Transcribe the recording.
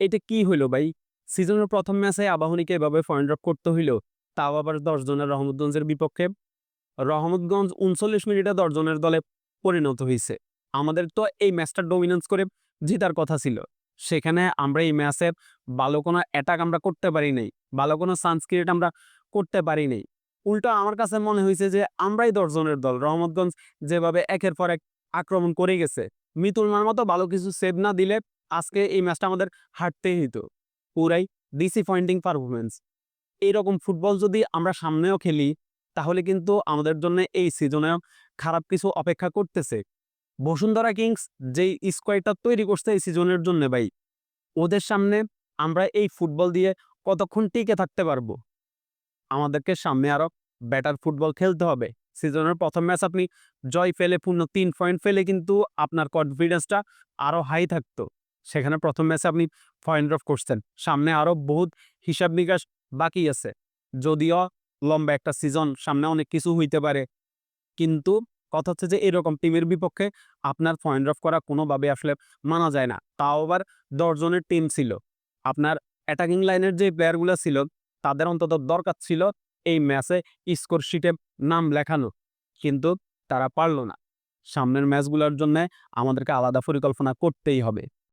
এটা কি হইল ভাই? সিজনের প্রথম ম্যাচে আবাহনীকে এভাবে পয়েন্ট ড্রপ করতে হইল, তাও আবার দশ জনের রহমতগঞ্জের বিপক্ষে। রহমতগঞ্জ উনচল্লিশ মিনিটে দশ জনের দলে পরিণত হয়েছে আমাদের তো এই ম্যাচটা ডমিনেন্স করে জেতার কথা ছিল। সেখানে আমরা এই ম্যাচে ভালো কোনো অ্যাটাক আমরা করতে পারি নাই, ভালো কোনো চান্স ক্রিয়েট আমরা করতে পারি নাই। উল্টো আমার কাছে মনে হয়েছে যে আমরাই দশজনের দল, রহমতগঞ্জ যেভাবে একের পর এক আক্রমণ করে গেছে। মিতুলমার মতো ভালো কিছু সেভ না দিলে আজকে এই ম্যাচটা আমাদের হারতেই হইতো পুরাই ডিসঅ্যাপয়েন্টিং পারফরমেন্স এইরকম ফুটবল যদি আমরা সামনেও খেলি, তাহলে কিন্তু আমাদের জন্য এই সিজনেও খারাপ কিছু অপেক্ষা করতেছে। বসুন্ধরা কিংস যেই স্কোয়াডটা তৈরি করছে এই সিজনের জন্য ভাই, ওদের সামনে আমরা এই ফুটবল দিয়ে কতক্ষণ টিকে থাকতে পারব? আমাদেরকে সামনে আরও ব্যাটার ফুটবল খেলতে হবে। সিজনের প্রথম ম্যাচ আপনি জয় ফেলে পূর্ণ তিন পয়েন্ট ফেলে কিন্তু আপনার কনফিডেন্সটা আরও হাই থাকতো। সেখানে প্রথম ম্যাচে আপনি পয়েন্ট অফ করছেন। সামনে আরও বহুত হিসাব নিকাশ বাকি আছে। যদিও লম্বা একটা সিজন সামনে অনেক কিছু হইতে পারে। কিন্তু কথা হচ্ছে যে এরকম টিমের বিপক্ষে আপনার পয়েন্ট অফ করা কোনোভাবে আসলে মানা যায় না। তাও আবার দশজনের টিম ছিল। আপনার অ্যাটাকিং লাইনের যে প্লেয়ারগুলো ছিল, তাদের অন্তত দরকার ছিল এই ম্যাচে স্কোর শিটে নাম লেখানো। কিন্তু তারা পারল না। সামনের ম্যাচগুলোর জন্য আমাদেরকে আলাদা পরিকল্পনা করতেই হবে।